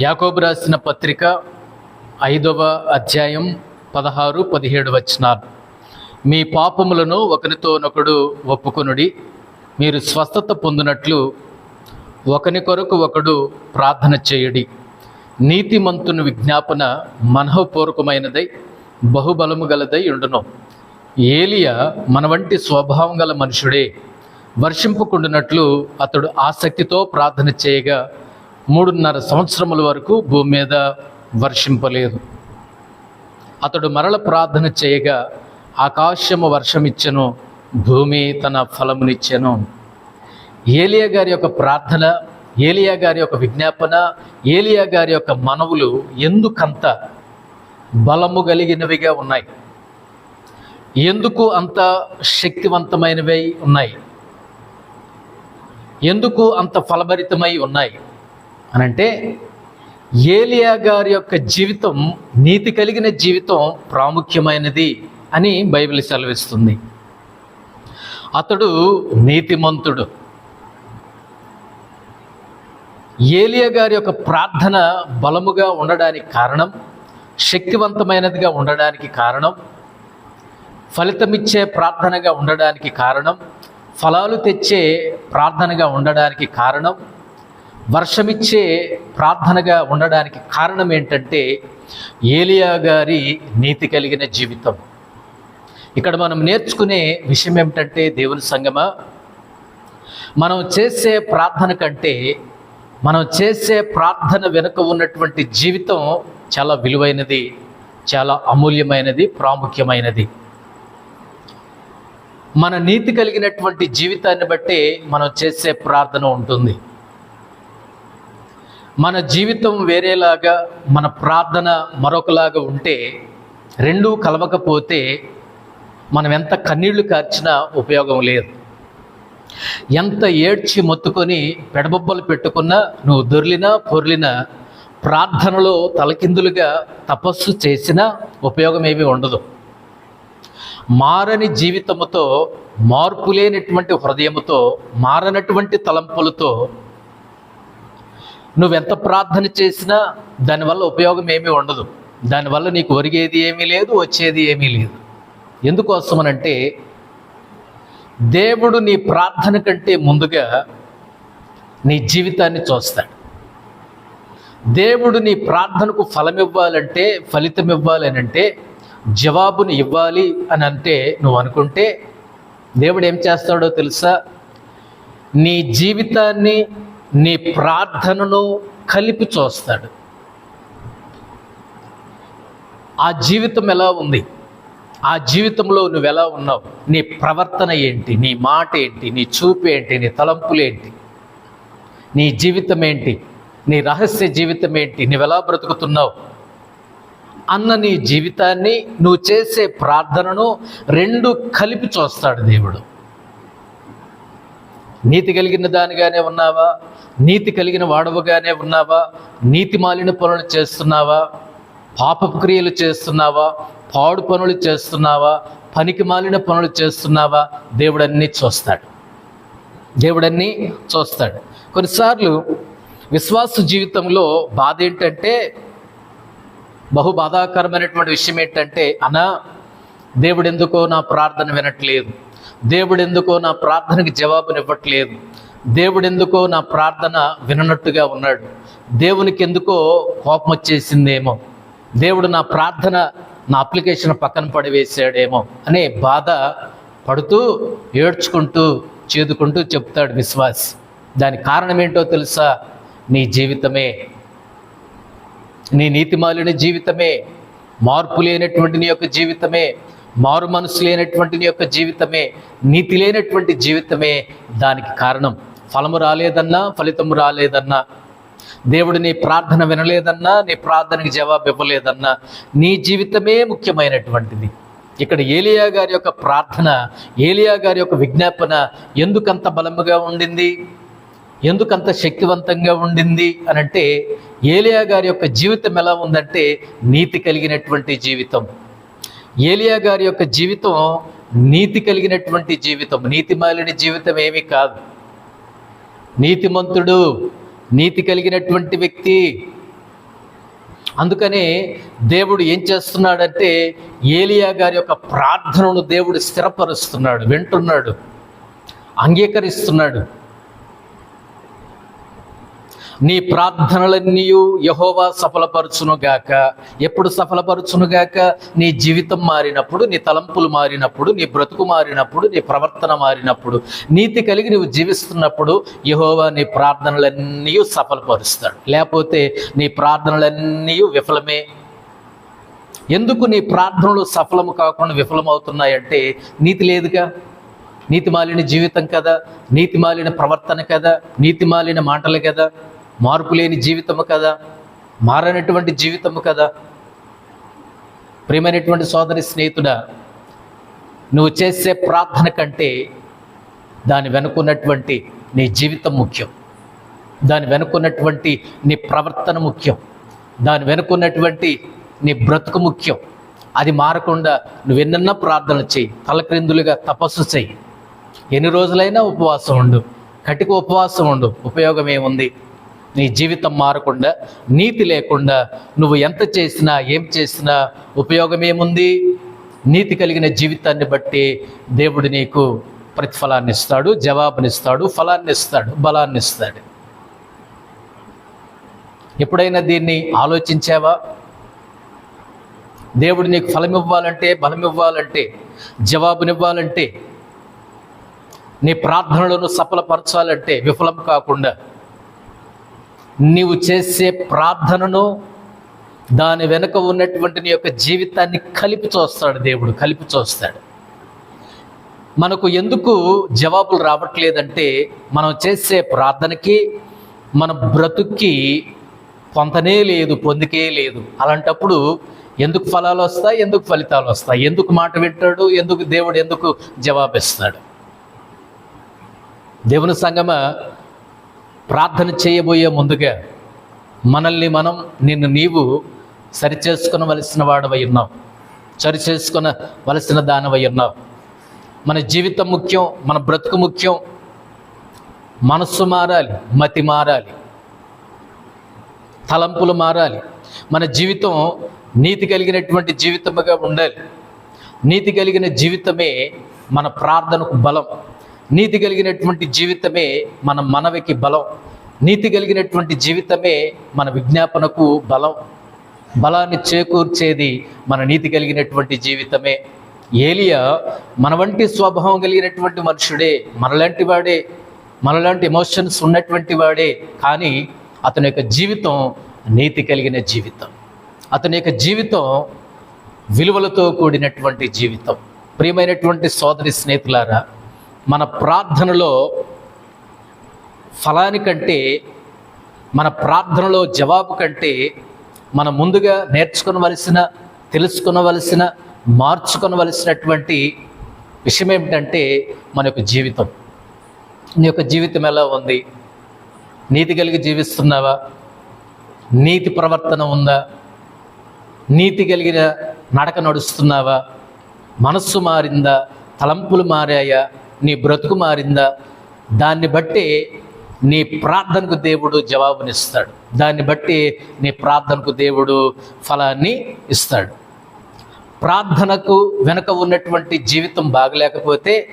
యాకోబు రాసిన పత్రిక ఐదవ అధ్యాయం పదహారు పదిహేడు వచనాలు. మీ పాపములను ఒకరితోనొకడు ఒప్పుకొనుడి మీరు స్వస్థత పొందినట్లు ఒకని కొరకు ఒకడు ప్రార్థన చేయుడి. నీతిమంతుని విజ్ఞాపన మనఃపూర్వకమైనదై బహుబలము గలదై ఉండును. ఏలియా మన వంటి స్వభావం గల మనుషుడే వర్షింపుకుండినట్లు అతడు ఆసక్తితో ప్రార్థన చేయగా మూడున్నర సంవత్సరముల వరకు భూమి మీద వర్షింపలేదు. అతడు మరల ప్రార్థన చేయగా ఆకాశము వర్షమిచ్చెను భూమి తన ఫలమునిచ్చెను. ఏలియా గారి యొక్క ప్రార్థన ఏలియా గారి యొక్క విజ్ఞాపన ఏలియా గారి యొక్క మనవులు ఎందుకంత బలము కలిగినవిగా ఉన్నాయి? ఎందుకు అంత శక్తివంతమైనవి ఉన్నాయి? ఎందుకు అంత ఫలభరితమై ఉన్నాయి? అనంటే ఏలియా గారి యొక్క జీవితం నీతి కలిగిన జీవితం ప్రాముఖ్యమైనది అని బైబిల్ సెలవిస్తుంది. అతడు నీతిమంతుడు. ఏలియా గారి యొక్క ప్రార్థన బలముగా ఉండడానికి కారణం శక్తివంతమైనదిగా ఉండడానికి కారణం ఫలితమిచ్చే ప్రార్థనగా ఉండడానికి కారణం ఫలాలు తెచ్చే ప్రార్థనగా ఉండడానికి కారణం వర్షమిచ్చే ప్రార్థనగా ఉండడానికి కారణం ఏంటంటే ఏలియా గారి నీతి కలిగిన జీవితం. ఇక్కడ మనం నేర్చుకునే విషయం ఏమిటంటే దేవుని సంగమా? మనం చేసే ప్రార్థన కంటే మనం చేసే ప్రార్థన వెనుక ఉన్నటువంటి జీవితం చాలా విలువైనది చాలా అమూల్యమైనది ప్రాముఖ్యమైనది. మన నీతి కలిగినటువంటి జీవితాన్ని బట్టే మనం చేసే ప్రార్థన ఉంటుంది. మన జీవితం వేరేలాగా మన ప్రార్థన మరొకలాగా ఉంటే రెండూ కలవకపోతే మనం ఎంత కన్నీళ్ళు కార్చినా ఉపయోగం లేదు. ఎంత ఏడ్చి మొత్తుకొని పెడబొబ్బలు పెట్టుకున్నా నువ్వు దొర్లినా పొర్లినా ప్రార్థనలో తలకిందులుగా తపస్సు చేసినా ఉపయోగం ఏమీ ఉండదు. మారని జీవితముతో మార్పు లేనటువంటి హృదయముతో మారనటువంటి తలంపులతో నువ్వెంత ప్రార్థన చేసినా దానివల్ల ఉపయోగం ఏమీ ఉండదు. దానివల్ల నీకు ఒరిగేది ఏమీ లేదు వచ్చేది ఏమీ లేదు. ఎందుకోసమనంటే దేవుడు నీ ప్రార్థన కంటే ముందుగా నీ జీవితాన్ని చూస్తాడు. దేవుడు నీ ప్రార్థనకు ఫలం ఇవ్వాలంటే ఫలితం ఇవ్వాలని అంటే జవాబును ఇవ్వాలి అని అంటే నువ్వు అనుకుంటే దేవుడు ఏం చేస్తాడో తెలుసా? నీ జీవితాన్ని నీ ప్రార్థనను కలిపి చూస్తాడు. ఆ జీవితం ఎలా ఉంది? ఆ జీవితంలో నువ్వు ఎలా ఉన్నావు? నీ ప్రవర్తన ఏంటి? నీ మాట ఏంటి? నీ చూపు ఏంటి? నీ తలంపులు ఏంటి? నీ జీవితం ఏంటి? నీ రహస్య జీవితం ఏంటి? నువ్వు ఎలా బ్రతుకుతున్నావు? అన్న నీ జీవితాన్ని నువ్వు చేసే ప్రార్థనను రెండు కలిపి చూస్తాడు దేవుడు. నీతి కలిగిన దానిగానే ఉన్నావా? నీతి కలిగిన వాడవుగానే ఉన్నావా? నీతి మాలిన పనులు చేస్తున్నావా? పాపపు క్రియలు చేస్తున్నావా? పాడు పనులు చేస్తున్నావా? పనికి మాలిన పనులు చేస్తున్నావా? దేవుడన్నీ చూస్తాడు. దేవుడన్నీ చూస్తాడు. కొన్నిసార్లు విశ్వాస జీవితంలో బాధ ఏంటంటే బహు బాధాకరమైనటువంటి విషయం ఏంటంటే అనా దేవుడు ఎందుకో నా ప్రార్థన వినట్లేదు. దేవుడు ఎందుకో నా ప్రార్థనకి జవాబునివ్వట్లేదు. దేవుడు ఎందుకో నా ప్రార్థన విననట్టుగా ఉన్నాడు. దేవునికి ఎందుకో కోపం వచ్చేసిందేమో దేవుడు నా ప్రార్థన నా అప్లికేషన్ పక్కన పడివేశాడేమో అనే బాధ పడుతూ ఏడ్చుకుంటూ చేదుకుంటూ చెప్తాడు విశ్వాస్. దానికి కారణం ఏంటో తెలుసా? నీ జీవితమే. నీ నీతిమాలిన జీవితమే. మార్పు లేనటువంటి నీ యొక్క జీవితమే. మారు మనసు లేనటువంటి నీ యొక్క జీవితమే నీతి లేనటువంటి జీవితమే దానికి కారణం. ఫలము రాలేదన్నా ఫలితము రాలేదన్నా దేవుడు నీ ప్రార్థన వినలేదన్నా నీ ప్రార్థనకి జవాబు ఇవ్వలేదన్నా నీ జీవితమే ముఖ్యమైనటువంటిది. ఇక్కడ ఏలియా గారి యొక్క ప్రార్థన ఏలియా గారి యొక్క విజ్ఞాపన ఎందుకంత బలముగా ఉండింది? ఎందుకంత శక్తివంతంగా ఉండింది? అని అంటే ఏలియా గారి యొక్క జీవితం ఎలా ఉందంటే నీతి కలిగినటువంటి జీవితం. ఏలియా గారి యొక్క జీవితం నీతి కలిగినటువంటి జీవితం. నీతి మాలిన జీవితం ఏమీ కాదు. నీతిమంతుడు నీతి కలిగినటువంటి వ్యక్తి. అందుకనే దేవుడు ఏం చేస్తున్నాడంటే ఏలియా గారి యొక్క ప్రార్థనను దేవుడు స్థిరపరుస్తున్నాడు వింటున్నాడు అంగీకరిస్తున్నాడు. నీ ప్రార్థనలన్నీ యహోవా సఫలపరచునుగాక. ఎప్పుడు సఫలపరచునుగాక? నీ జీవితం మారినప్పుడు నీ తలంపులు మారినప్పుడు నీ బ్రతుకు మారినప్పుడు నీ ప్రవర్తన మారినప్పుడు నీతి కలిగి నువ్వు జీవిస్తున్నప్పుడు యహోవా నీ ప్రార్థనలన్నీ సఫలపరుస్తాడు. లేకపోతే నీ ప్రార్థనలన్నీ విఫలమే. ఎందుకు నీ ప్రార్థనలు సఫలము కాకుండా విఫలమవుతున్నాయంటే నీతి లేదుగా? నీతి మాలిన జీవితం కదా నీతి మాలిన ప్రవర్తన కదా నీతి మాలిన మాటలు కదా. మార్పు లేని జీవితము కదా? మారనటువంటి జీవితము కదా? ప్రియమైనటువంటి సోదరి స్నేహితుడా నువ్వు చేసే ప్రార్థన కంటే దాని వెనుకున్నటువంటి నీ జీవితం ముఖ్యం. దాని వెనుకున్నటువంటి నీ ప్రవర్తన ముఖ్యం. దాని వెనుకున్నటువంటి నీ బ్రతుకు ముఖ్యం. అది మారకుండా నువ్వెన్నన్నా ప్రార్థన చెయ్యి తలక్రిందులుగా తపస్సు చెయ్యి ఎన్ని రోజులైనా ఉపవాసం ఉండు. కటిక ఉపవాసం ఉండు. ఉపయోగం ఏముంది? నీ జీవితం మారకుండా నీతి లేకుండా నువ్వు ఎంత చేసినా ఏం చేసినా ఉపయోగం ఏముంది నీతి కలిగిన జీవితాన్ని బట్టి దేవుడు నీకు ప్రతిఫలాన్ని ఇస్తాడు జవాబునిస్తాడు ఫలాన్ని ఇస్తాడు బలాన్ని ఇస్తాడు ఎప్పుడైనా దీన్ని ఆలోచించావా? దేవుడు నీకు ఫలం ఇవ్వాలంటే బలం ఇవ్వాలంటే జవాబునివ్వాలంటే నీ ప్రార్థనలను సఫలపరచాలంటే విఫలం కాకుండా నీవు చేసే ప్రార్థనను దాని వెనుక ఉన్నటువంటి నీ యొక్క జీవితాన్ని కలిపి చూస్తాడు దేవుడు కలిపి చూస్తాడు. మనకు ఎందుకు జవాబులు రావట్లేదంటే మనం చేసే ప్రార్థనకి మన బ్రతుక్కి పొంతనే లేదు పొందికే లేదు. అలాంటప్పుడు ఎందుకు ఫలాలు వస్తాయి ఎందుకు ఫలితాలు వస్తాయి? ఎందుకు మాట వింటాడు ఎందుకు దేవుడు ఎందుకు జవాబిస్తాడు? దేవుని సంగమ ప్రార్థన చేయబోయే ముందుగా మనల్ని మనం నిన్ను నీవు సరిచేసుకునవలసిన వాడవై ఉన్నావు. సరి చేసుకునవలసిన ఉన్నావు. మన జీవితం ముఖ్యం మన బ్రతుకు ముఖ్యం. మనస్సు మారాలి మతి మారాలి. తలంపులు మారాలి. మన జీవితం నీతి కలిగినటువంటి జీవితముగా ఉండాలి. నీతి కలిగిన జీవితమే మన ప్రార్థనకు బలం. నీతి కలిగినటువంటి జీవితమే మన మనవికి బలం. నీతి కలిగినటువంటి జీవితమే మన విజ్ఞాపనకు బలం. బలాన్ని చేకూర్చేది మన నీతి కలిగినటువంటి జీవితమే. ఏలియా మన వంటి స్వభావం కలిగినటువంటి మనుషుడే మనలాంటి వాడే మనలాంటి ఎమోషన్స్ ఉన్నటువంటి వాడే కానీ అతని యొక్క జీవితం నీతి కలిగిన జీవితం. అతని యొక్క జీవితం విలువలతో కూడినటువంటి జీవితం. ప్రియమైనటువంటి సోదరి స్నేహితులారా మన ప్రార్థనలో ఫలానికంటే మన ప్రార్థనలో జవాబు కంటే మనం ముందుగా నేర్చుకునవలసిన తెలుసుకునవలసిన మార్చుకునవలసినటువంటి విషయం ఏమిటంటే మన యొక్క జీవితం. నీ యొక్క జీవితం ఎలా ఉంది? నీతి కలిగి జీవిస్తున్నావా? నీతి ప్రవర్తన ఉందా? నీతి కలిగిన నడక నడుస్తున్నావా? మనస్సు మారిందా? తలంపులు మారాయా? నీ బ్రతుకు మారిందా? దాన్ని బట్టి నీ ప్రార్థనకు దేవుడు జవాబునిస్తాడు. దాన్ని బట్టి నీ ప్రార్థనకు దేవుడు ఫలాన్ని ఇస్తాడు. ప్రార్థనకు వెనుక ఉన్నటువంటి జీవితం బాగలేకపోతే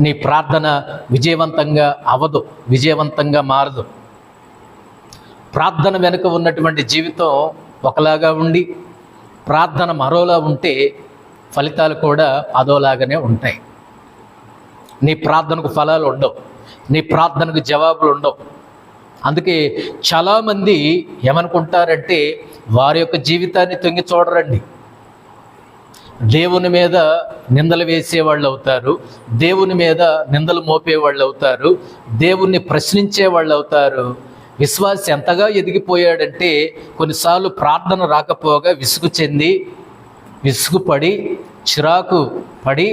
నీ ప్రార్థన విజయవంతంగా అవదు విజయవంతంగా మారదు. ప్రార్థన వెనుక ఉన్నటువంటి జీవితం ఒకలాగా ఉండి ప్రార్థన మరోలా ఉంటే ఫలితాలు కూడా అదోలాగానే ఉంటాయి. నీ ప్రార్థనకు ఫలాలు ఉండవు. నీ ప్రార్థనకు జవాబులు ఉండవు. అందుకే చాలామంది ఏమనుకుంటారంటే వారి యొక్క జీవితాన్ని తొంగి చూడరండి. దేవుని మీద నిందలు వేసేవాళ్ళు అవుతారు. దేవుని మీద నిందలు మోపేవాళ్ళు అవుతారు. దేవుణ్ణి ప్రశ్నించే వాళ్ళు అవుతారు. విశ్వాసి ఎంతగా ఎదిగిపోయాడంటే కొన్నిసార్లు ప్రార్థన రాకపోగా విసుగు చెంది విసుగుపడి చిరాకు పడి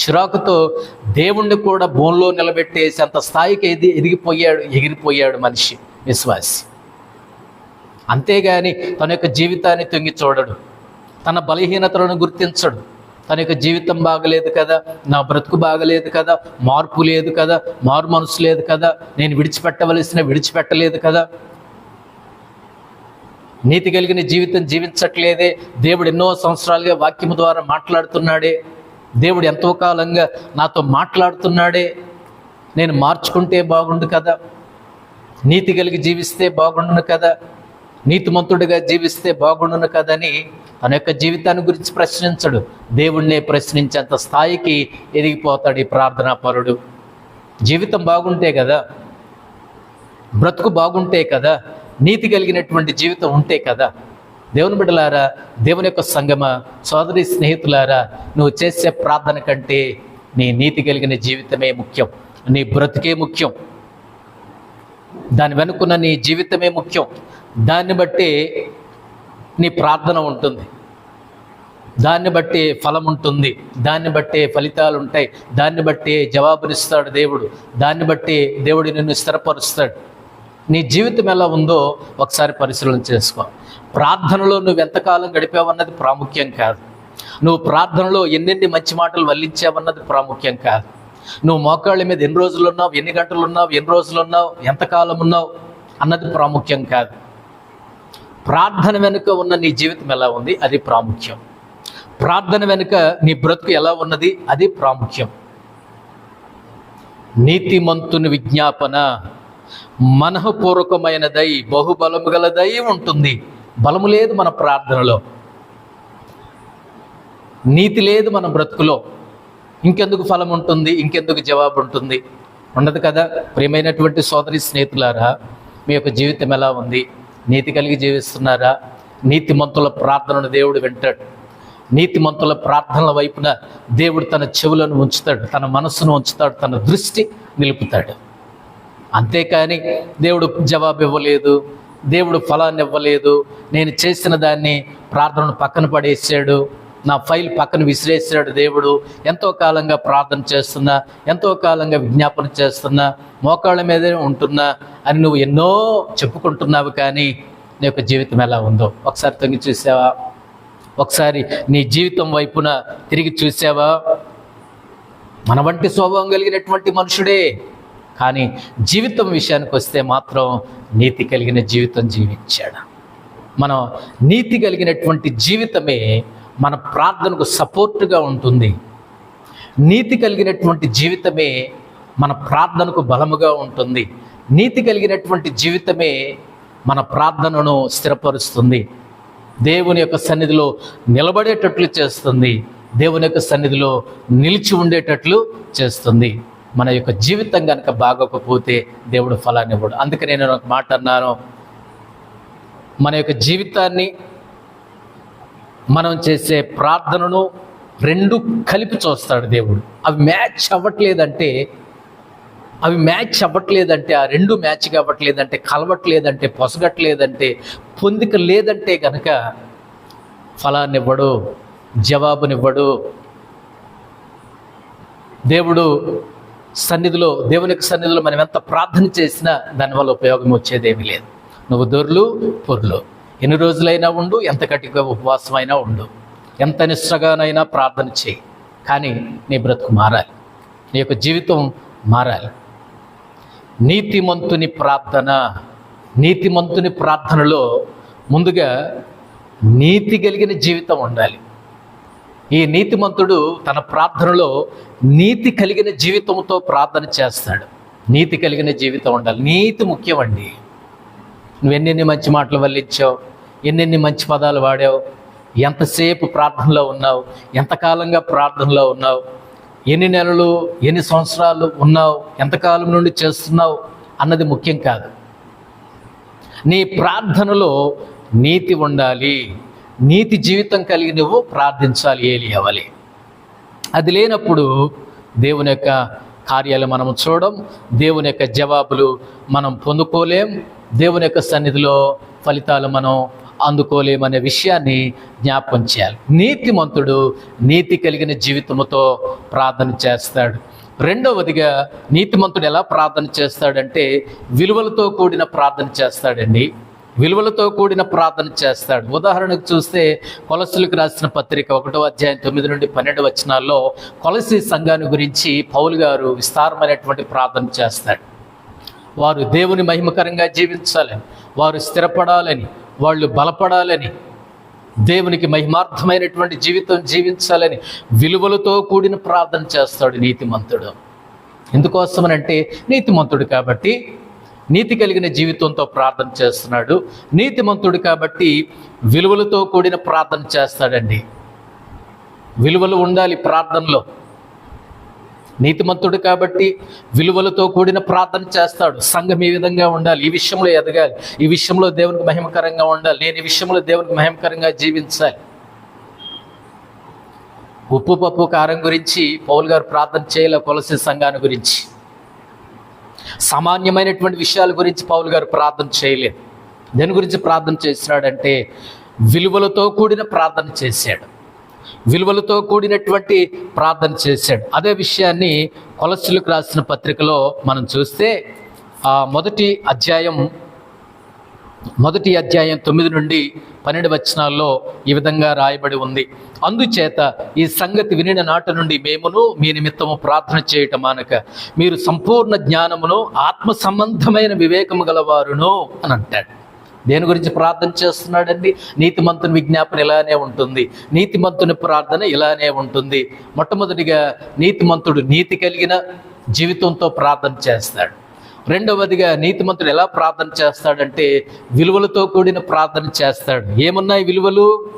చిరాకుతో దేవుణ్ణి కూడా భూమిలో నిలబెట్టేసి అంత స్థాయికి ఎది ఎదిగిపోయాడు ఎగిరిపోయాడు మనిషి విశ్వాసి. అంతేగాని తన యొక్క జీవితాన్ని తొంగి చూడడు. తన బలహీనతలను గుర్తించడు. తన యొక్క జీవితం బాగలేదు కదా నా బ్రతుకు బాగలేదు కదా మార్పు లేదు కదా మారు మనసు లేదు కదా నేను విడిచిపెట్టవలసిన విడిచిపెట్టలేదు కదా నీతి కలిగిన జీవితం జీవించట్లేదే. దేవుడు ఎన్నో సంవత్సరాలుగా వాక్యము ద్వారా మాట్లాడుతున్నాడే. దేవుడు ఎంతో కాలంగా నాతో మాట్లాడుతున్నాడే. నేను మార్చుకుంటే బాగుండు కదా. నీతి కలిగి జీవిస్తే బాగుండును కదా. నీతిమంతుడిగా జీవిస్తే బాగుండును కదని తన యొక్క జీవితాన్ని గురించి ప్రశ్నించడు. దేవుణ్ణే ప్రశ్నించేంత స్థాయికి ఎదిగిపోతాడు ఈ ప్రార్థనా పరుడు. జీవితం బాగుంటే కదా. బ్రతుకు బాగుంటే కదా. నీతి కలిగినటువంటి జీవితం ఉంటే కదా. దేవుని బిడ్డలారా దేవుని యొక్క సంగమ సోదరి స్నేహితులారా నువ్వు చేసే ప్రార్థన కంటే నీ నీతి కలిగిన జీవితమే ముఖ్యం. నీ బ్రతికే ముఖ్యం. దాని వెనుకున్న నీ జీవితమే ముఖ్యం. దాన్ని బట్టి నీ ప్రార్థన ఉంటుంది. దాన్ని బట్టి ఫలం ఉంటుంది. దాన్ని బట్టి ఫలితాలు ఉంటాయి. దాన్ని బట్టి జవాబునిస్తాడు దేవుడు. దాన్ని బట్టి దేవుడు నిన్ను స్థిరపరుస్తాడు. నీ జీవితం ఎలా ఉందో ఒకసారి పరిశీలన చేసుకో. ప్రార్థనలో నువ్వు ఎంతకాలం గడిపావన్నది ప్రాముఖ్యం కాదు. నువ్వు ప్రార్థనలో ఎన్నెన్ని మంచి మాటలు వల్లించావన్నది ప్రాముఖ్యం కాదు. నువ్వు మోకాళ్ళ మీద ఎన్ని రోజులు ఉన్నావు ఎన్ని గంటలు ఉన్నావు ఎన్ని రోజులు ఉన్నావు ఎంతకాలం ఉన్నావు అన్నది ప్రాముఖ్యం కాదు. ప్రార్థన వెనుక ఉన్న నీ జీవితం ఎలా ఉంది? అది ప్రాముఖ్యం. ప్రార్థన వెనుక నీ బ్రతుకు ఎలా ఉన్నది? అది ప్రాముఖ్యం. నీతిమంతుని విజ్ఞాపన. మనఃపూర్వకమైనదై బహుబలము గలదై ఉంటుంది. బలము లేదు మన ప్రార్థనలో. నీతి లేదు మన బ్రతుకులో. ఇంకెందుకు ఫలం ఉంటుంది ఇంకెందుకు జవాబు ఉంటుంది? ఉండదు కదా? ప్రియమైనటువంటి సోదరి స్నేహితులారా మీ యొక్క జీవితం ఎలా ఉంది? నీతి కలిగి జీవిస్తున్నారా? నీతిమంతుల ప్రార్థనను దేవుడు వింటాడు. నీతిమంతుల ప్రార్థనల వైపున దేవుడు తన చెవులను ఉంచుతాడు తన మనస్సును ఉంచుతాడు తన దృష్టి నిలుపుతాడు. అంతేకాని దేవుడు జవాబు ఇవ్వలేదు దేవుడు ఫలాన్ని ఇవ్వలేదు. నేను చేసిన దాన్ని ప్రార్థనను పక్కన పడేసాడు. నా ఫైల్ పక్కన విసిరేసాడు దేవుడు. ఎంతో కాలంగా ప్రార్థన చేస్తున్నా ఎంతో కాలంగా విజ్ఞాపన చేస్తున్నా మోకాళ్ళ మీదే ఉంటున్నా అని నువ్వు ఎన్నో చెప్పుకుంటున్నావు కానీ నీ యొక్క జీవితం ఎలా ఉందో. ఒకసారి తొంగి చూసావా? ఒకసారి నీ జీవితం వైపున తిరిగి చూసావా? మన వంటి స్వభావం కలిగినటువంటి మనుషుడే. కానీ జీవితం విషయానికి వస్తే మాత్రం నీతి కలిగిన జీవితం జీవించాడు. మనం నీతి కలిగినటువంటి జీవితమే మన ప్రార్థనకు సపోర్టుగా ఉంటుంది. నీతి కలిగినటువంటి జీవితమే మన ప్రార్థనకు బలముగా ఉంటుంది. నీతి కలిగినటువంటి జీవితమే మన ప్రార్థనను స్థిరపరుస్తుంది. దేవుని యొక్క సన్నిధిలో నిలబడేటట్లు చేస్తుంది. దేవుని యొక్క సన్నిధిలో నిలిచి ఉండేటట్లు చేస్తుంది. మన యొక్క జీవితం కనుక బాగోకపోతే దేవుడు ఫలాన్ని ఇవ్వడు. అందుకే నేను ఒక మాట అన్నాను. మన యొక్క జీవితాన్ని మనం చేసే ప్రార్థనను రెండు కలిపి చూస్తాడు దేవుడు. అవి మ్యాచ్ అవ్వట్లేదంటే అవి మ్యాచ్ అవ్వట్లేదంటే ఆ రెండు మ్యాచ్ అవ్వట్లేదంటే కలవట్లేదంటే పొసగట్లేదంటే పొందిక లేదంటే కనుక ఫలాన్నివ్వడు జవాబునివ్వడు. దేవుడు సన్నిధిలో దేవుని యొక్క సన్నిధిలో మనం ఎంత ప్రార్థన చేసినా దానివల్ల ఉపయోగం వచ్చేదేమీ లేదు. నువ్వు దొర్లు పొర్లు. ఎన్ని రోజులైనా ఉండు ఎంత గట్టిగా ఉపవాసమైనా ఉండు. ఎంత నిష్ఠగానైనా ప్రార్థన చేయి. కానీ నీ బ్రతుకు మారాలి. నీ యొక్క జీవితం మారాలి. నీతిమంతుని ప్రార్థన నీతిమంతుని ప్రార్థనలో ముందుగా నీతి కలిగిన జీవితం ఉండాలి. ఈ నీతిమంతుడు తన ప్రార్థనలో నీతి కలిగిన జీవితంతో ప్రార్థన చేస్తాడు. నీతి కలిగిన జీవితం ఉండాలి. నీతి ముఖ్యమండి. నువ్వు ఎన్నెన్ని మంచి మాటలు వల్లించావు? ఎన్నెన్ని మంచి పదాలు వాడావు? ఎంతసేపు ప్రార్థనలో ఉన్నావు? ఎంతకాలంగా ప్రార్థనలో ఉన్నావు? ఎన్ని నెలలు ఎన్ని సంవత్సరాలు ఉన్నావు? ఎంతకాలం నుండి చేస్తున్నావు? అన్నది ముఖ్యం కాదు. నీ ప్రార్థనలో నీతి ఉండాలి. నీతి జీవితం కలిగి నువ్వు ప్రార్థించాలి ఏలి అవ్వాలి. అది లేనప్పుడు దేవుని యొక్క కార్యాలు మనం చూడం దేవుని యొక్క జవాబులు మనం పొందుకోలేం దేవుని యొక్క సన్నిధిలో ఫలితాలు మనం అందుకోలేమనే విషయాన్ని జ్ఞాపకం చేయాలి. నీతిమంతుడు నీతి కలిగిన జీవితముతో ప్రార్థన చేస్తాడు. రెండవదిగా నీతిమంతుడు ఎలా ప్రార్థన చేస్తాడంటే విలువలతో కూడిన ప్రార్థన చేస్తాడండి. విలువలతో కూడిన ప్రార్థన చేస్తాడు. ఉదాహరణకు చూస్తే కొలసులకు రాసిన పత్రిక ఒకటో అధ్యాయం తొమ్మిది నుండి పన్నెండు వచనాల్లో కొలసి సంఘాన్ని గురించి పౌలు గారు విస్తారమైనటువంటి ప్రార్థన చేస్తాడు. వారు దేవుని మహిమకరంగా జీవించాలని వారు స్థిరపడాలని వాళ్ళు బలపడాలని దేవునికి మహిమార్థమైనటువంటి జీవితం జీవించాలని విలువలతో కూడిన ప్రార్థన చేస్తాడు నీతిమంతుడు. ఎందుకోసమనంటే నీతిమంతుడు కాబట్టి నీతి కలిగిన జీవితంతో ప్రార్థన చేస్తున్నాడు. నీతిమంతుడు కాబట్టి విలువలతో కూడిన ప్రార్థన చేస్తాడండి. విలువలు ఉండాలి ప్రార్థనలో. నీతిమంతుడు కాబట్టి విలువలతో కూడిన ప్రార్థన చేస్తాడు. సంఘం ఈ విధంగా ఉండాలి? ఈ విషయంలో ఎదగాలి. ఈ విషయంలో దేవునికి మహిమకరంగా ఉండాలి. నేను ఈ విషయంలో దేవునికి మహిమకరంగా జీవించాలి. ఉప్పు పప్పు కారం గురించి పౌల్ గారు ప్రార్థన చేయలే? కొలసి సంఘాన్ని గురించి. సామాన్యమైనటువంటి విషయాల గురించి పౌల్ గారు ప్రార్థన చేయలేదు. దేని గురించి ప్రార్థన చేసినాడంటే విలువలతో కూడిన ప్రార్థన చేశాడు. విలువలతో కూడినటువంటి ప్రార్థన చేశాడు. అదే విషయాన్ని కొలసులకు రాసిన పత్రికలో మనం చూస్తే మొదటి అధ్యాయం మొదటి అధ్యాయం తొమ్మిది నుండి పన్నెండు వచనాల్లో ఈ విధంగా రాయబడి ఉంది. అందుచేత ఈ సంగతి వినిన నాట నుండి మేమును మీ నిమిత్తము ప్రార్థన చేయటం మానక మీరు సంపూర్ణ జ్ఞానమును ఆత్మ సంబంధమైన వివేకము గలవారును అని అంటాడు. దేని గురించి ప్రార్థన చేస్తున్నాడండి? నీతిమంతుని విజ్ఞాపన ఇలానే ఉంటుంది. నీతిమంతుని ప్రార్థన ఇలానే ఉంటుంది. మొట్టమొదటిగా నీతిమంతుడు నీతి కలిగిన జీవితంతో ప్రార్థన చేస్తాడు. రెండవదిగా నీతిమంతుడు ఎలా ప్రార్థన చేస్తాడంటే విలువలతో కూడిన ప్రార్థన చేస్తాడు. ఏమున్నాయి విలువలు?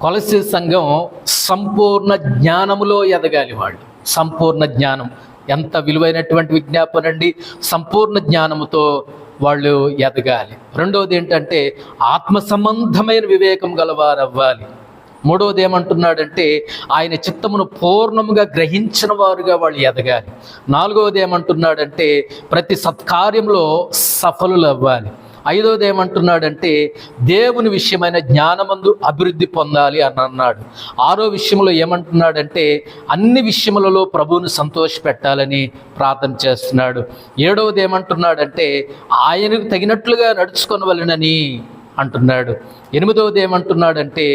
కొలసి సంఘం సంపూర్ణ జ్ఞానములో ఎదగాలి వాళ్ళు. సంపూర్ణ జ్ఞానం. ఎంత విలువైనటువంటి విజ్ఞాపన అండి? సంపూర్ణ జ్ఞానముతో వాళ్ళు ఎదగాలి. రెండవది ఏంటంటే ఆత్మ సంబంధమైన వివేకం గలవారు అవ్వాలి మూడవది ఏమంటున్నాడంటే ఆయన చిత్తమును పూర్ణముగా గ్రహించిన వారుగా వాళ్ళు ఎదగాలి. నాలుగవది ఏమంటున్నాడంటే ప్రతి సత్కార్యంలో సఫలులు అవ్వాలి ఐదవది ఏమంటున్నాడంటే దేవుని విషయమైన జ్ఞానమందు అభివృద్ధి పొందాలి అని అన్నాడు. ఆరో విషయంలో ఏమంటున్నాడంటే అన్ని విషయములలో ప్రభువును సంతోషపెట్టాలని ప్రార్థన చేస్తున్నాడు. ఏడవది ఏమంటున్నాడంటే ఆయనకు తగినట్లుగా నడుచుకొనవలనని అంటున్నాడు. ఎనిమిదవది ఏమంటున్నాడంటే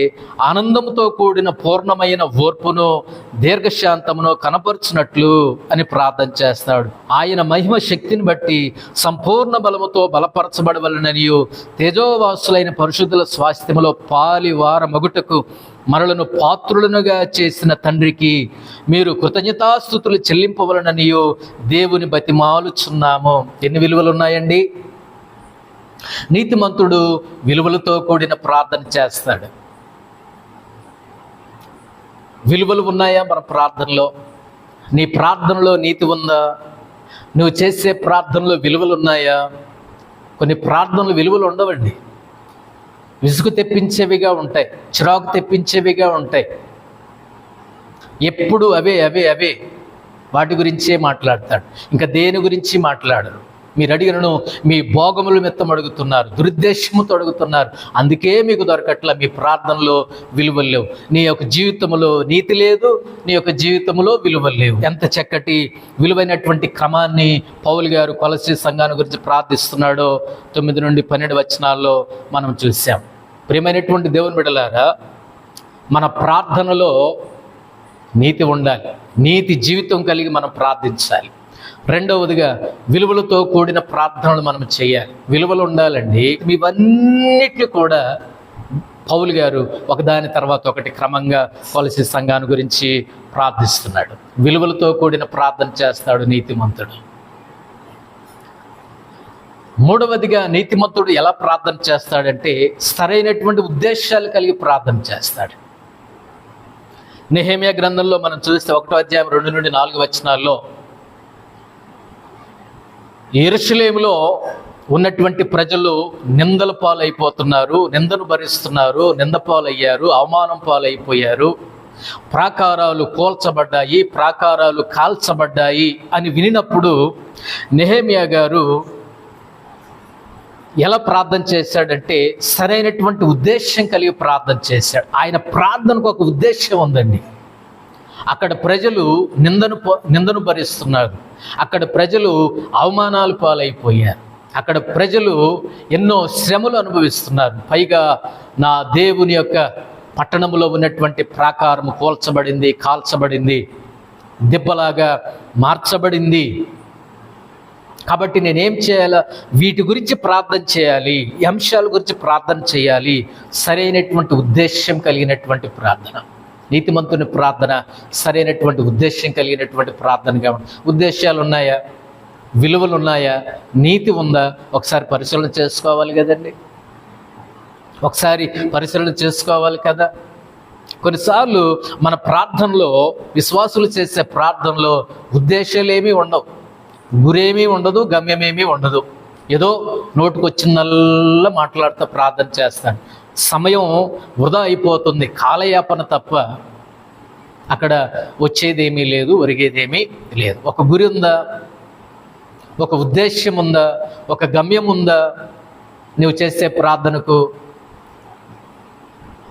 ఆనందంతో కూడిన పూర్ణమైన ఓర్పును దీర్ఘశాంతమును కనపరుచినట్లు అని ప్రార్థన చేస్తాడు. ఆయన మహిమ శక్తిని బట్టి సంపూర్ణ బలముతో బలపరచబడవలననియు తేజోవాసులైన పరిశుద్ధుల స్వాస్థ్యములో పాలివార మగుటకు మనలను పాత్రులనుగా చేసిన తండ్రికి మీరు కృతజ్ఞతాస్థుతులు చెల్లింపవలననియో దేవుని బతిమాలుచున్నాము. ఎన్ని విలువలు ఉన్నాయండి నీతిమంతుడు విలువలతో కూడిన ప్రార్థన చేస్తాడు. విలువలు ఉన్నాయా మన ప్రార్థనలో? నీ ప్రార్థనలో నీతి ఉందా? నువ్వు చేసే ప్రార్థనలో విలువలు ఉన్నాయా? కొన్ని ప్రార్థనలు విలువలు ఉండవండి. విసుగు తెప్పించేవిగా ఉంటాయి చిరాకు తెప్పించేవిగా ఉంటాయి. ఎప్పుడు అవే అవే అవే వాటి గురించే మాట్లాడతాడు. ఇంకా దేని గురించి మాట్లాడరు? మీరు అడిగినను మీ భోగములు మెత్తం అడుగుతున్నారు దురుద్దేశముతో అడుగుతున్నారు. అందుకే మీకు దొరకట్ల మీ ప్రార్థనలో విలువలు లేవు. నీ యొక్క జీవితంలో నీతి లేదు నీ యొక్క జీవితంలో విలువలు లేవు. ఎంత చక్కటి విలువైనటువంటి క్రమాన్ని పౌలు గారు కొలసి సంఘాన్ని గురించి ప్రార్థిస్తున్నాడో తొమ్మిది నుండి పన్నెండు వచనాల్లో మనం చూసాం. ప్రియమైనటువంటి దేవుని బిడలారా మన ప్రార్థనలో నీతి ఉండాలి. నీతి జీవితం కలిగి మనం ప్రార్థించాలి. రెండవదిగా విలువలతో కూడిన ప్రార్థనలు మనం చేయాలి. విలువలు ఉండాలండి. ఇవన్నిటిని కూడా పౌలు గారు ఒకదాని తర్వాత ఒకటి క్రమంగా కొలసి సంఘాన్ని గురించి ప్రార్థిస్తున్నాడు. విలువలతో కూడిన ప్రార్థన చేస్తాడు నీతిమంతుడు. మూడవదిగా నీతిమంతుడు ఎలా ప్రార్థన చేస్తాడంటే సరైనటువంటి ఉద్దేశాలు కలిగి ప్రార్థన చేస్తాడు. నెహేమియా గ్రంథంలో మనం చూస్తే ఒకటో అధ్యాయం రెండు నుండి నాలుగు వచనాల్లో ఎరుసలేములో ఉన్నటువంటి ప్రజలు నిందల పాలైపోతున్నారు నిందను భరిస్తున్నారు నింద పాలయ్యారు అవమానం పాలైపోయారు. ప్రాకారాలు కోల్చబడ్డాయి ప్రాకారాలు కాల్చబడ్డాయి అని వినినప్పుడు నెహేమియా గారు ఎలా ప్రార్థన చేశాడంటే సరైనటువంటి ఉద్దేశం కలిగి ప్రార్థన చేశాడు. ఆయన ప్రార్థనకు ఒక ఉద్దేశం ఉందండి. అక్కడ ప్రజలు నిందను నిందను భరిస్తున్నారు. అక్కడ ప్రజలు అవమానాలు పాలైపోయారు. అక్కడ ప్రజలు ఎన్నో శ్రమలు అనుభవిస్తున్నారు. పైగా నా దేవుని యొక్క పట్టణంలో ఉన్నటువంటి ప్రాకారం కోల్చబడింది కాల్చబడింది దెబ్బలాగా మార్చబడింది. కాబట్టి నేనేం చేయాలా? వీటి గురించి ప్రార్థన చేయాలి ఈ అంశాల గురించి ప్రార్థన చేయాలి. సరైనటువంటి ఉద్దేశ్యం కలిగినటువంటి ప్రార్థన. నీతిమంతుని ప్రార్థన సరైనటువంటి ఉద్దేశం కలిగినటువంటి ప్రార్థనగా ఉంది. ఉద్దేశాలు ఉన్నాయా విలువలు ఉన్నాయా నీతి ఉందా? ఒకసారి పరిశీలన చేసుకోవాలి కదండి. ఒకసారి పరిశీలన చేసుకోవాలి కదా. కొన్నిసార్లు మన ప్రార్థనలో విశ్వాసులు చేసే ప్రార్థనలో ఉద్దేశాలేమీ ఉండవు. గురేమీ ఉండదు గమ్యమేమీ ఉండదు. ఏదో నోటుకొచ్చినల్లా మాట్లాడుతూ ప్రార్థన చేస్తాను. సమయం వృధా అయిపోతుంది కాలయాపన తప్ప అక్కడ వచ్చేదేమీ లేదు ఒరిగేదేమీ లేదు. ఒక గురి ఉందా? ఒక ఉద్దేశ్యం ఉందా? ఒక గమ్యం ఉందా? నువ్వు చేసే ప్రార్థనకు?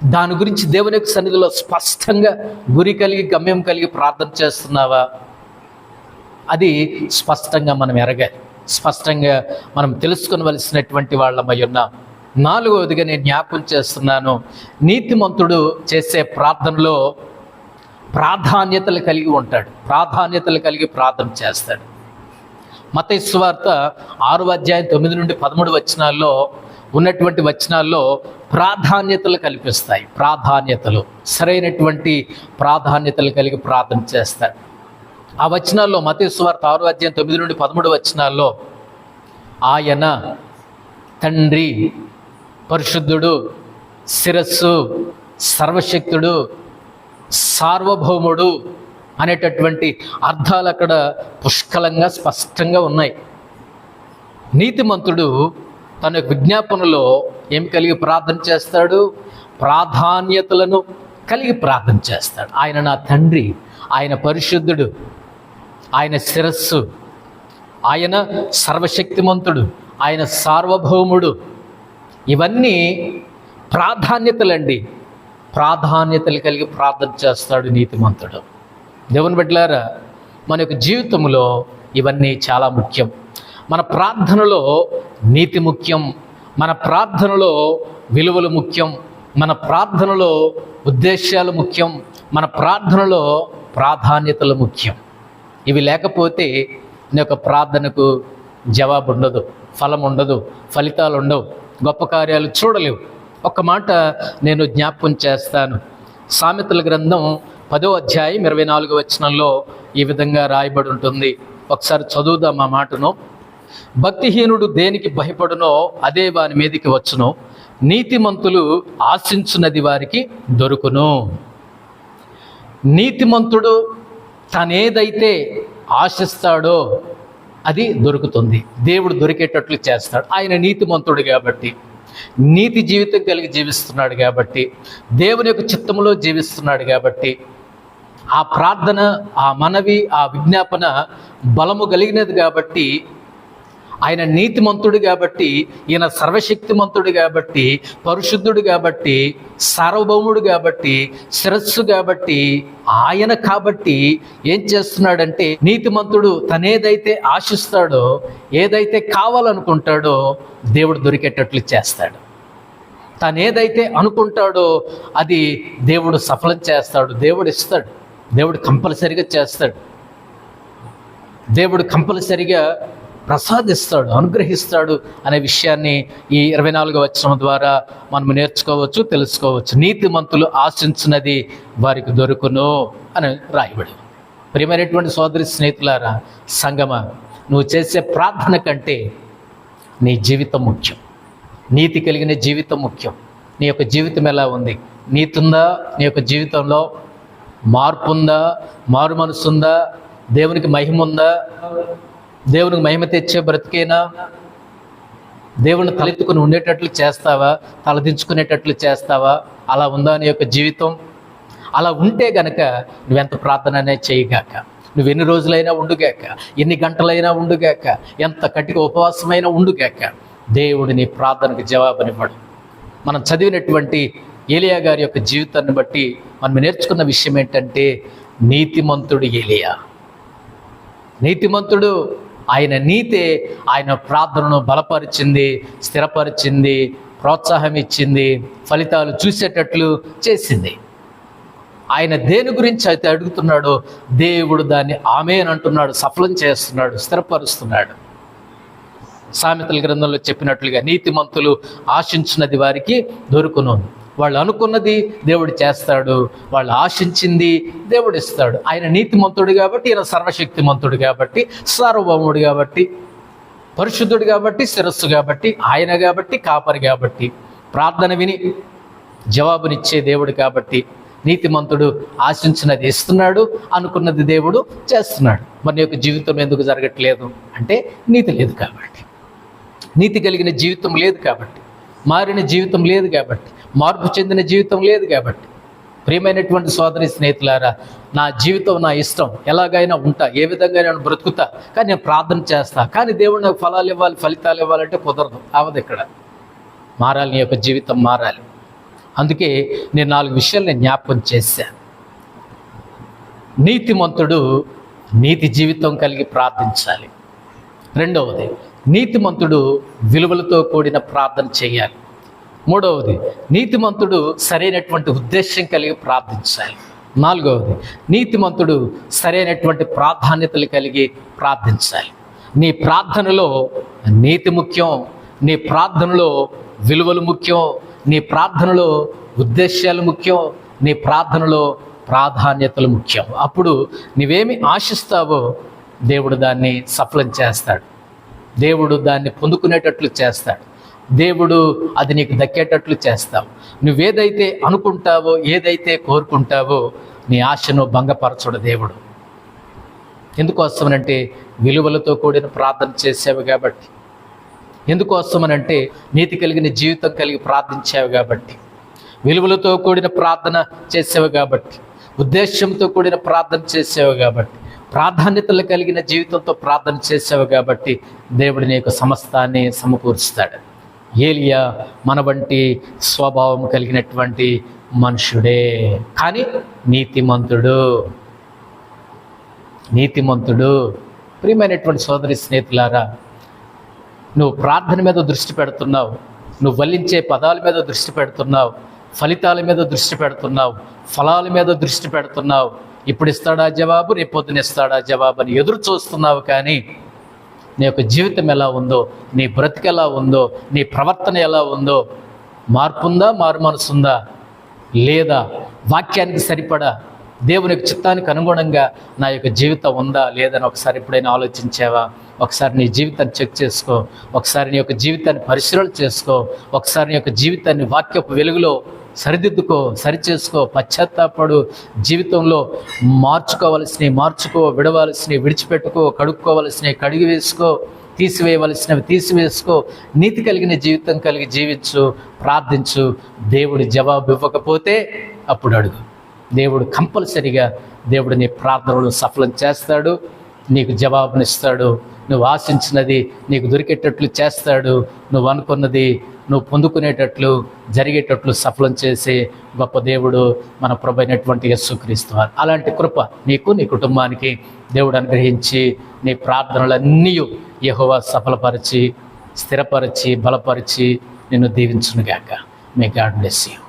దాని గురించి దేవుని యొక్క సన్నిధిలో స్పష్టంగా గురి కలిగి గమ్యం కలిగి ప్రార్థన చేస్తున్నావా? అది స్పష్టంగా మనం ఎరగాలి. స్పష్టంగా మనం తెలుసుకొనవలసినటువంటి వాళ్ళమై ఉన్నాం. నాలుగవదిగా నేను జ్ఞాపకం చేస్తున్నాను. నీతిమంతుడు చేసే ప్రార్థనలో ప్రాధాన్యతలు కలిగి ఉంటాడు. ప్రాధాన్యతలు కలిగి ప్రార్థన చేస్తాడు. మతేశ్వార్త ఆరు అధ్యాయం తొమ్మిది నుండి పదమూడు వచనాల్లో ఉన్నటువంటి వచనాల్లో ప్రాధాన్యతలు కల్పిస్తాయి. ప్రాధాన్యతలు సరైనటువంటి ప్రాధాన్యతలు కలిగి ప్రార్థన చేస్తాడు. ఆ వచనాల్లో మతేశ్వార్త ఆరు అధ్యాయం తొమ్మిది నుండి పదమూడు వచనాల్లో ఆయన తండ్రి పరిశుద్ధుడు శిరస్సు సర్వశక్తుడు సార్వభౌముడు అనేటటువంటి అర్థాలు అక్కడ పుష్కలంగా స్పష్టంగా ఉన్నాయి. నీతిమంతుడు తన విజ్ఞాపనలో ఏమి కలిగి ప్రార్థన చేస్తాడు? ప్రాధాన్యతలను కలిగి ప్రార్థన చేస్తాడు. ఆయన నా తండ్రి ఆయన పరిశుద్ధుడు ఆయన శిరస్సు ఆయన సర్వశక్తిమంతుడు ఆయన సార్వభౌముడు ఇవన్నీ ప్రాధాన్యతలండి. ప్రాధాన్యతలు కలిగి ప్రార్థన చేస్తాడు నీతిమంతుడు. దేవుని బిడ్డలారా మన యొక్క జీవితంలో ఇవన్నీ చాలా ముఖ్యం. మన ప్రార్థనలో నీతి ముఖ్యం మన ప్రార్థనలో విలువలు ముఖ్యం మన ప్రార్థనలో ఉద్దేశాలు ముఖ్యం మన ప్రార్థనలో ప్రాధాన్యతలు ముఖ్యం. ఇవి లేకపోతే నీ యొక్క ప్రార్థనకు జవాబు ఉండదు ఫలం ఉండదు ఫలితాలు ఉండవు గొప్ప కార్యాలు చూడలేవు. ఒక మాట నేను జ్ఞాపకం చేస్తాను. సామెతల గ్రంథం పదో అధ్యాయం ఇరవై నాలుగు వచనంలో ఈ విధంగా రాయబడి ఉంటుంది. ఒకసారి చదువుదాం ఆ మాటను. భక్తిహీనుడు దేనికి భయపడునో అదే వాని మీదికి వచ్చును. నీతిమంతులు ఆశించున్నది వారికి దొరుకును. నీతిమంతుడు తనేదైతే ఆశిస్తాడో అది దొరుకుతుంది. దేవుడు దొరికేటట్లు చేస్తాడు. ఆయన నీతిమంతుడు కాబట్టి నీతి జీవితం కలిగి జీవిస్తున్నాడు కాబట్టి దేవుని యొక్క చిత్తంలో జీవిస్తున్నాడు కాబట్టి ఆ ప్రార్థన ఆ మనవి ఆ విజ్ఞాపన బలము కలిగినది కాబట్టి ఆయన నీతిమంతుడు కాబట్టి ఈయన సర్వశక్తిమంతుడు కాబట్టి పరిశుద్ధుడు కాబట్టి సార్వభౌముడు కాబట్టి శిరస్సు కాబట్టి ఆయన కాబట్టి ఏం చేస్తున్నాడంటే నీతిమంతుడు తనేదైతే ఆశిస్తాడో ఏదైతే కావాలనుకుంటాడో దేవుడు దొరికేటట్లు చేస్తాడు. తనేదైతే అనుకుంటాడో అది దేవుడు సఫలం చేస్తాడు దేవుడు ఇస్తాడు దేవుడు కంపల్సరిగా చేస్తాడు. దేవుడు కంపల్సరిగా ప్రసాదిస్తాడు అనుగ్రహిస్తాడు అనే విషయాన్ని ఈ ఇరవై నాలుగో వచనం ద్వారా మనం నేర్చుకోవచ్చు తెలుసుకోవచ్చు. నీతిమంతులు ఆశించినది వారికి దొరుకును అని రాయబడి ప్రియమైనటువంటి సోదరి స్నేహితులారా సంగమ నువ్వు చేసే ప్రార్థన కంటే నీ జీవితం ముఖ్యం. నీతి కలిగిన జీవితం ముఖ్యం. నీ యొక్క జీవితం ఎలా ఉంది? నీతి ఉందా నీ యొక్క జీవితంలో మార్పు ఉందా మారు మనసు ఉందా దేవునికి మహిమ ఉందా దేవునికి మహిమ తెచ్చే బ్రతికేనా దేవుని తలెత్తుకుని ఉండేటట్లు చేస్తావా? తలదించుకునేటట్లు చేస్తావా? అలా ఉందా నీ యొక్క జీవితం? అలా ఉంటే గనక నువ్వెంత ప్రార్థన అనేది చేయగాక నువ్వు ఎన్ని రోజులైనా ఉండుగాక ఎన్ని గంటలైనా ఉండుగాక ఎంత కటిక ఉపవాసమైనా ఉండుగాక దేవుడు నీ ప్రార్థనకు జవాబునివ్వడు. మనం చదివినటువంటి ఏలియా గారి యొక్క జీవితాన్ని బట్టి మనం నేర్చుకున్న విషయం ఏంటంటే నీతిమంతుడు ఏలియా. నీతిమంతుడు ఆయన నీతే ఆయన ప్రార్థనను బలపరిచింది స్థిరపరిచింది ప్రోత్సాహం ఇచ్చింది ఫలితాలు చూసేటట్లు చేసింది. ఆయన దేని గురించి అయితే అడుగుతున్నాడో దేవుడు దాన్ని ఆమె అంటున్నాడు సఫలం చేస్తున్నాడు స్థిరపరుస్తున్నాడు. సామెతల గ్రంథంలో చెప్పినట్లుగా నీతిమంతులు ఆశించినది వారికి దొరుకును. వాళ్ళు అనుకున్నది దేవుడు చేస్తాడు వాళ్ళు ఆశించింది దేవుడు ఇస్తాడు. ఆయన నీతిమంతుడు కాబట్టి ఈయన సర్వశక్తిమంతుడు కాబట్టి సార్వభౌముడు కాబట్టి పరిశుద్ధుడు కాబట్టి శిరస్సు కాబట్టి ఆయన కాబట్టి కాపరి కాబట్టి. ప్రార్థన విని జవాబునిచ్చే దేవుడు కాబట్టి నీతిమంతుడు ఆశించినది ఇస్తున్నాడు అనుకున్నది దేవుడు చేస్తున్నాడు. మన యొక్క జీవితం ఎందుకు జరగట్లేదు? అంటే నీతి లేదు కాబట్టి. నీతి కలిగిన జీవితం లేదు కాబట్టి. మారిన జీవితం లేదు కాబట్టి. మార్పు చెందిన జీవితం లేదు కాబట్టి. ప్రియమైనటువంటి సోదరి స్నేహితులారా నా జీవితం నా ఇష్టం ఎలాగైనా ఉంటా ఏ విధంగా నేను బ్రతుకుతా కానీ నేను ప్రార్థన చేస్తా కానీ దేవుడు నాకు ఫలాలు ఇవ్వాలి ఫలితాలు ఇవ్వాలంటే కుదరదు అవదు ఇక్కడ. మారాలి నీ యొక్క జీవితం మారాలి. అందుకే నేను నాలుగు విషయాలు నేను జ్ఞాపకం చేశాను నీతిమంతుడు నీతి జీవితం కలిగి ప్రార్థించాలి. రెండవది నీతిమంతుడు విలువలతో కూడిన ప్రార్థన చేయాలి. మూడవది నీతిమంతుడు సరైనటువంటి ఉద్దేశం కలిగి ప్రార్థించాలి. నాలుగవది నీతిమంతుడు సరైనటువంటి ప్రాధాన్యతలు కలిగి ప్రార్థించాలి. నీ ప్రార్థనలో నీతి ముఖ్యం నీ ప్రార్థనలో విలువలు ముఖ్యం నీ ప్రార్థనలో ఉద్దేశాలు ముఖ్యం నీ ప్రార్థనలో ప్రాధాన్యతలు ముఖ్యం. అప్పుడు నువ్వేమి ఆశిస్తావో దేవుడు దాన్ని సఫలం చేస్తాడు. దేవుడు దాన్ని పొందుకునేటట్లు చేస్తాడు. దేవుడు అది నీకు దక్కేటట్లు చేస్తావు. నువ్వేదైతే అనుకుంటావో ఏదైతే కోరుకుంటావో నీ ఆశను భంగపరచడు దేవుడు. ఎందుకోసమనంటే విలువలతో కూడిన ప్రార్థన చేసావు కాబట్టి. ఎందుకోసమనంటే నీతి కలిగిన జీవితం కలిగి ప్రార్థించావు కాబట్టి. విలువలతో కూడిన ప్రార్థన చేసావు కాబట్టి. ఉద్దేశంతో కూడిన ప్రార్థన చేసావు కాబట్టి. ప్రాధాన్యతలు కలిగిన జీవితంతో ప్రార్థన చేసావు కాబట్టి దేవుడు నీకు సమస్తాన్ని సమకూరుస్తాడు. ఏలియా మన వంటి స్వభావం కలిగినటువంటి మనుషుడే. కానీ నీతిమంతుడు నీతిమంతుడు ప్రియమైనటువంటి సోదరి స్నేహితులారా నువ్వు ప్రార్థన మీద దృష్టి పెడుతున్నావు నువ్వు వల్లించే పదాల మీద దృష్టి పెడుతున్నావు ఫలితాల మీద దృష్టి పెడుతున్నావు ఫలాల మీద దృష్టి పెడుతున్నావు. ఇప్పుడు ఇస్తాడా జవాబు? రేపొద్దున ఇస్తాడా జవాబు అని ఎదురు చూస్తున్నావు కానీ నీ యొక్క జీవితం ఎలా ఉందో నీ బ్రతికి ఎలా ఉందో నీ ప్రవర్తన ఎలా ఉందో మార్పుందా మారు మనసుందా? లేదా వాక్యానికి సరిపడా దేవుని యొక్క చిత్తానికి అనుగుణంగా నా యొక్క జీవితం ఉందా లేదని ఒకసారి ఎప్పుడైనా ఆలోచించావా? ఒకసారి నీ జీవితాన్ని చెక్ చేసుకో. ఒకసారి నీ యొక్క జీవితాన్ని పరిశీలన చేసుకో. ఒకసారి నీ యొక్క జీవితాన్ని వాక్యపు వెలుగులో సరిదిద్దుకో సరిచేసుకో. పశ్చాత్తాపడు జీవితంలో మార్చుకోవలసినవి మార్చుకో విడవలసినవి విడిచిపెట్టుకో కడుక్కోవలసినవి కడిగి వేసుకో తీసివేయవలసినవి తీసివేసుకో. నీతి కలిగిన జీవితం కలిగి జీవించు ప్రార్థించు. దేవుడి జవాబు ఇవ్వకపోతే అప్పుడు అడుగు. దేవుడు కంపల్సరిగా దేవుడు నీ ప్రార్థనలు సఫలం చేస్తాడు. నీకు జవాబునిస్తాడు. నువ్వు ఆశించినది నీకు దొరికేటట్లు చేస్తాడు. నువ్వు అనుకున్నది నువ్వు పొందుకునేటట్లు జరిగేటట్లు సఫలం చేసే గొప్ప దేవుడు మన ప్రభు అయినటువంటి యేసుక్రీస్తు అలాంటి కృప నీకు నీ కుటుంబానికి దేవుడు అనుగ్రహించి నీ ప్రార్థనలన్నీ యహోవా సఫలపరిచి స్థిరపరిచి బలపరిచి నిన్ను దీవించునుగాక. May God bless you